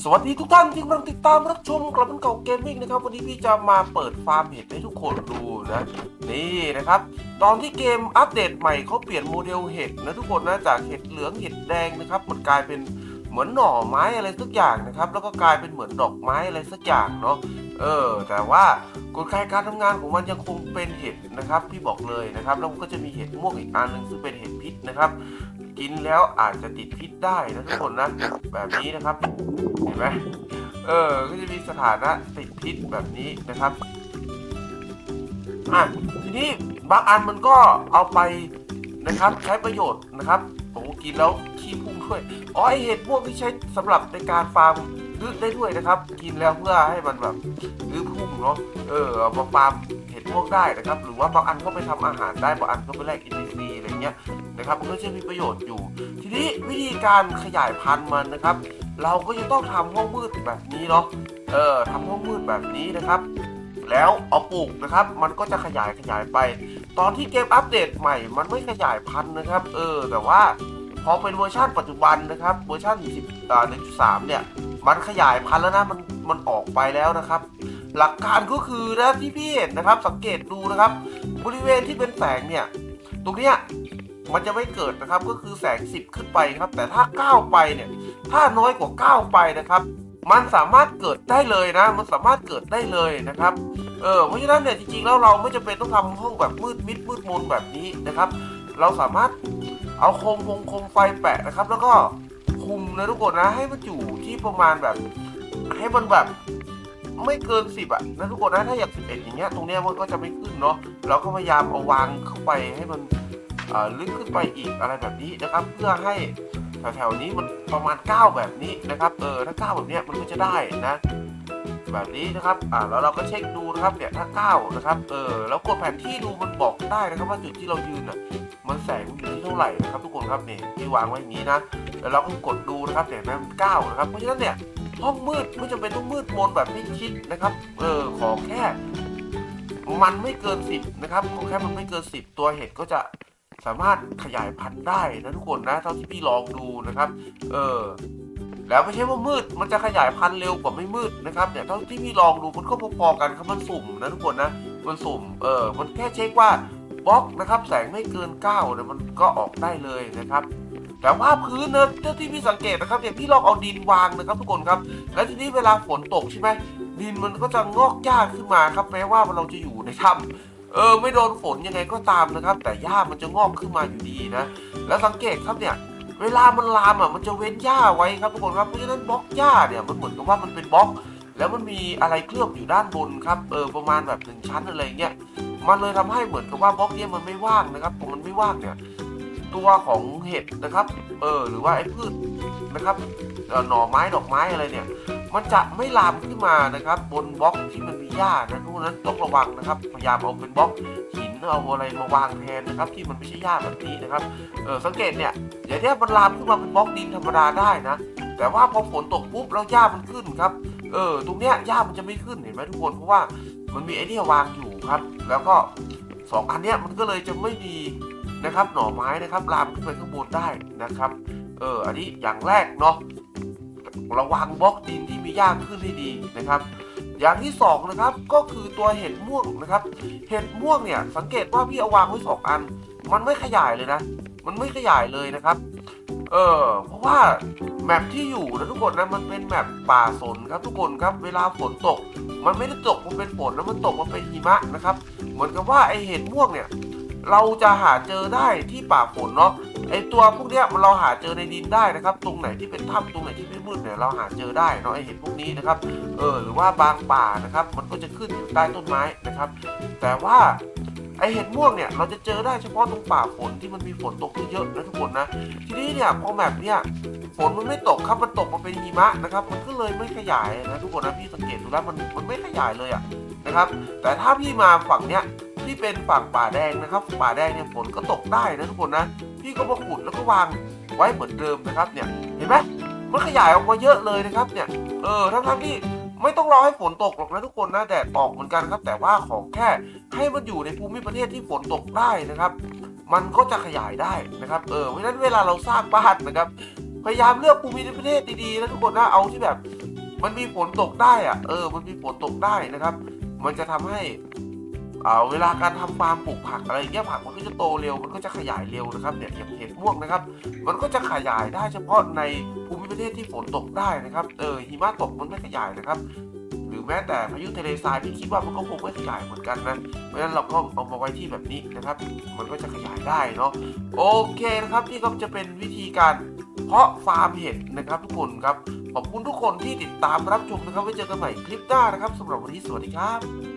สวัสดีทุกท่านที่กำลังติดตามรับชมกลับมันเก่าเกมมิ่งนะครับ วันนี้พี่จะมาเปิดฟาร์มเห็ดให้ทุกคนดูนะ นี่นะครับ ตอนที่เกมอัปเดตใหม่เขาเปลี่ยนโมเดลเห็ดนะทุกคนนะจากเห็ดเหลืองเห็ดแดงนะครับมันกลายเป็นเหมือนหน่อไม้อะไรสักอย่างนะครับ แล้วก็กลายเป็นเหมือนดอกไม้อะไรสักอย่างเนาะเออ แต่ว่ากลไกการทำงานของมันยังคงเป็นเห็ดนะครับ พี่บอกเลยนะครับ แล้วก็จะมีเห็ดม่วงอีกอันหนึงซึ่งเป็นเห็ดพิษนะครับ กินแล้วอาจจะติดพิษได้นะทุกคนนะ แบบนี้นะครับ เห็นไหมเออ ก็จะมีสถานะติดพิษแบบนี้นะครับอะทีนี้บางอันมันก็เอาไปนะครับ ใช้ประโยชน์นะครับโอ้โหกินแล้วขี้พุ่งด้วยอ๋อไอเห็ดพวกที่ใช้สำหรับในการฟาร์มดื้อได้ด้วยนะครับ กินแล้วเพื่อให้มันแบบดื้อพุ่งเนาะเออเอามาฟาร์ม เห็ดพวกได้นะครับ หรือว่าบางอันก็ไปทำอาหารได้บางอันก็ไปแลกอินทรีย์อะไรเงี้ยนะครับมันก็จะมีประโยชน์อยู่ ทีนี้วิธีการขยายพันธุ์มันนะครับ เราก็จะต้องทำห้องมืดแบบนี้เนาะเออทำห้องมืดแบบนี้นะครับ แล้วเอาปลูกนะครับ มันก็จะขยายขยายไป ตอนที่เกมอัปเดตใหม่ มันไม่ขยายพันธุ์นะครับ เออ แต่ว่าพอเป็นเวอร์ชันปัจจุบันนะครับเวอร์ชัน10อ่า1.3 เนี่ย มันขยายพันธุ์แล้วนะมันมันออกไปแล้วนะครับ หลักการก็คือนะที่พี่เห็นนะครับ สังเกตดูนะครับ บริเวณที่เป็นแสงเนี่ย ตรงเนี้ยมันจะไม่เกิดนะครับก็คือแสง 10 ขึ้นไปครับ แต่ถ้า9ไปเนี่ย ถ้าน้อยกว่า9ไปนะครับ มันสามารถเกิดได้เลยนะ มันสามารถเกิดได้เลยนะครับเออเพราะฉะนั้นเนี่ยจริงๆแล้วเราไม่จำเป็นต้องทำห้องแบบมืดมิดมืดมนแบบนี้นะครับ เราสามารถเอาโคมโคมโคมไฟแปะนะครับ แล้วก็คุมนะทุกคนนะให้มันอยู่ที่ประมาณแบบ ให้มันแบบ ไม่เกินสิบอะนะทุกคนนะถ้าอยากสิบเอ็ดอย่างเงี้ยตรงเนี้ยมันก็จะไม่ขึ้นเนาะเราก็พยายามเอาวางเข้าไปให้มันลึกขึ้นไปอีกอะไรแบบนี้นะครับ เพื่อให้แถวๆนี้มันประมาณ 9 แบบนี้นะครับเออถ้า 9 แบบเนี้ยมันก็จะได้นะแบบนี้นะครับ อ่า แล้วเราก็เช็คดูนะครับ เนี่ย ถ้า 9 นะครับ เออ แล้วกดแผนที่ดูมันบอกได้นะครับว่าจุดที่เรายืนอะ มันแสงอยู่ที่เท่าไหร่นะครับทุกคนครับเนี่ยที่วางไว้อย่างนี้นะ แล้วเราก็กดดูนะครับเนี่ยนะมัน9นะครับ เพราะฉะนั้นเนี่ย ห้องมืดไม่จำเป็นต้องมืดมนแบบไม่คิดนะครับ เออขอแค่ มันไม่เกินสิบนะครับขอแค่มันไม่เกินสิบตัวเห็ดก็จะสามารถขยายพันธุ์ได้นะทุกคนนะเท่าที่พี่ลองดูนะครับ เออแล้วไม่ใช่ว่ามืด มันจะขยายพันธุ์เร็วกว่าไม่มืดนะครับเนี่ยเท่าที่พี่ลองดูมันก็พอๆกันครับมันสุ่มนะทุกคนนะมันสุ่มเออมันแค่เช็คว่าบล็อกนะครับ แสงไม่เกินเก้าเนี่ยมันก็ออกได้เลยนะครับ แต่ว่าพื้นเนอะเท่าที่พี่สังเกตนะครับเนี่ยพี่ลองเอาดินวางนะครับทุกคนครับ แล้วทีนี้เวลาฝนตกใช่ไหมดินมันก็จะงอกหญ้าขึ้นมาครับแม้ว่าเราจะอยู่ในถ้ำเออไม่โดนฝนยังไงก็ตามนะครับ แต่หญ้ามันจะงอกขึ้นมาอยู่ดีนะ แล้วสังเกตครับเนี่ยเวลามันลามอะมันจะเว้นหญ้าไว้ครับทุกคนครับเพราะฉะนั้นบล็อกหญ้าเนี่ยมันเหมือนกับว่ามันเป็นบล็อก แล้วมันมีอะไรเคลือบอยู่ด้านบนครับเออประมาณแบบหนึ่งชั้นอะไรเงี้ยมันเลยทำให้เหมือนกับว่าบล็อกเนี้ยมันไม่ว่างนะครับพอมันไม่ว่างเนี่ย ตัวของเห็ดนะครับ เออ หรือว่าไอ้พืชนะครับหน่อไม้ดอกไม้อะไรเนี่ย มันจะไม่ลามขึ้นมานะครับ บนบล็อกที่มันมีหญ้านะทุกนนั้นต้องระวังนะครับ พยายามเอาเป็นบล็อกหินเอาอะไรมาวางแทนนะครับ ที่มันไม่ใช่หญ้าแบบนี้นะครับ เออสังเกตเนี่ยอย่างเนี้ยมันลามขึ้นมาเป็นบล็อกดินธรรมดาได้นะ แต่ว่าพอฝนตกปุ๊บแล้วหญ้ามันขึ้นครับ เออ ตรงเนี้ยหญ้ามันจะไม่ขึ้นเห็นไหมทุกคน เพราะว่ามันมีไอ้เนี่ยวางอยู่ครับ แล้วก็สองอันเนี้ยมันก็เลยจะไม่มี นะครับ หน่อไม้นะครับลามขึ้นไปข้างบนได้นะครับ เออ อันนี้อย่างแรกเนาะระวังบล็อกดินที่มีหญ้าขึ้นให้ดีนะครับ อย่างที่สองนะครับก็คือตัวเห็ดม่วงนะครับ เห็ดม่วงเนี่ยสังเกตว่าพี่เอาวางไว้สองอัน มันไม่ขยายเลยนะ มันไม่ขยายเลยนะครับ เออเพราะว่าแมปที่อยู่นะทุกคนนะมันเป็นแมปป่าสนครับทุกคนครับ เวลาฝนตก มันไม่ได้ตกมันเป็นฝนนะมันตกมันเป็นหิมะนะครับ เหมือนกับว่าไอเห็ดม่วงเนี่ย เราจะหาเจอได้ที่ป่าฝนเนาะไอตัวพวกเนี้ยมันเราหาเจอในดินได้นะครับ ตรงไหนที่เป็นถ้ำตรงไหนที่ไม่มืดเนี่ยเราหาเจอได้เนาะไอเห็ดพวกนี้นะครับเออหรือว่าบางป่านะครับ มันก็จะขึ้นอยู่ใต้ต้นไม้นะครับ แต่ว่าไอเห็ดม่วงเนี่ยเราจะเจอได้เฉพาะตรงป่าฝนที่มันมีฝนตกเยอะๆนะทุกคนนะทีนี้เนี่ยพอแบบเนี่ยฝนมันไม่ตกครับมันตกมาเป็นหิมะนะครับมันก็เลยไม่ขยายนะทุกคนนะพี่สังเกตดูแล้วมันมันไม่ขยายเลยอะนะครับ แต่ถ้าพี่มาฝั่งเนี้ย ที่เป็นฝั่งป่าแดงนะครับป่าแดงเนี่ยฝนก็ตกได้นะทุกคนนะพี่ก็มาขุดแล้วก็วางไว้เหมือนเดิมนะครับเนี่ยเห็นไหมมันขยายออกมาเยอะเลยนะครับเนี่ยเออทั้งทั้งๆที่ไม่ต้องรอให้ฝนตกหรอกนะทุกคนนะแดดออกเหมือนกันครับ แต่ว่าของแค่ให้มันอยู่ในภูมิประเทศที่ฝนตกได้นะครับ มันก็จะขยายได้นะครับเออเพราะฉะนั้นเวลาเราสร้างบ้านนะครับ พยายามเลือกภูมิประเทศดีๆนะทุกคนนะเอาที่แบบ มันมีฝนตกได้อะเออ มันมีฝนตกได้นะครับ มันจะทำให้ เวลาการทำฟาร์มปลูกผักอะไรอย่างเงี้ยผักมันก็จะโตเร็วมันก็จะขยายเร็วนะครับเนี่ยอย่างเห็ดม่วงนะครับ มันก็จะขยายได้เฉพาะในภูมิประเทศที่ฝนตกได้นะครับเออหิมะตกมันไม่ขยายนะครับ หรือแม้แต่พายุทะเลทรายพี่คิดว่ามันก็คงไม่ขยายเหมือนกันนะเพราะฉะนั้นเราก็เอามาไว้ที่แบบนี้นะครับ มันก็จะขยายได้เนาะโอเคนะครับนี่ก็จะเป็นวิธีการเพาะฟาร์มเห็ดนะครับทุกคนครับขอบคุณทุกคนที่ติดตามรับชมนะครับไว้เจอกันใหม่คลิปหน้านะครับสำหรับวันนี้สวัสดีครับ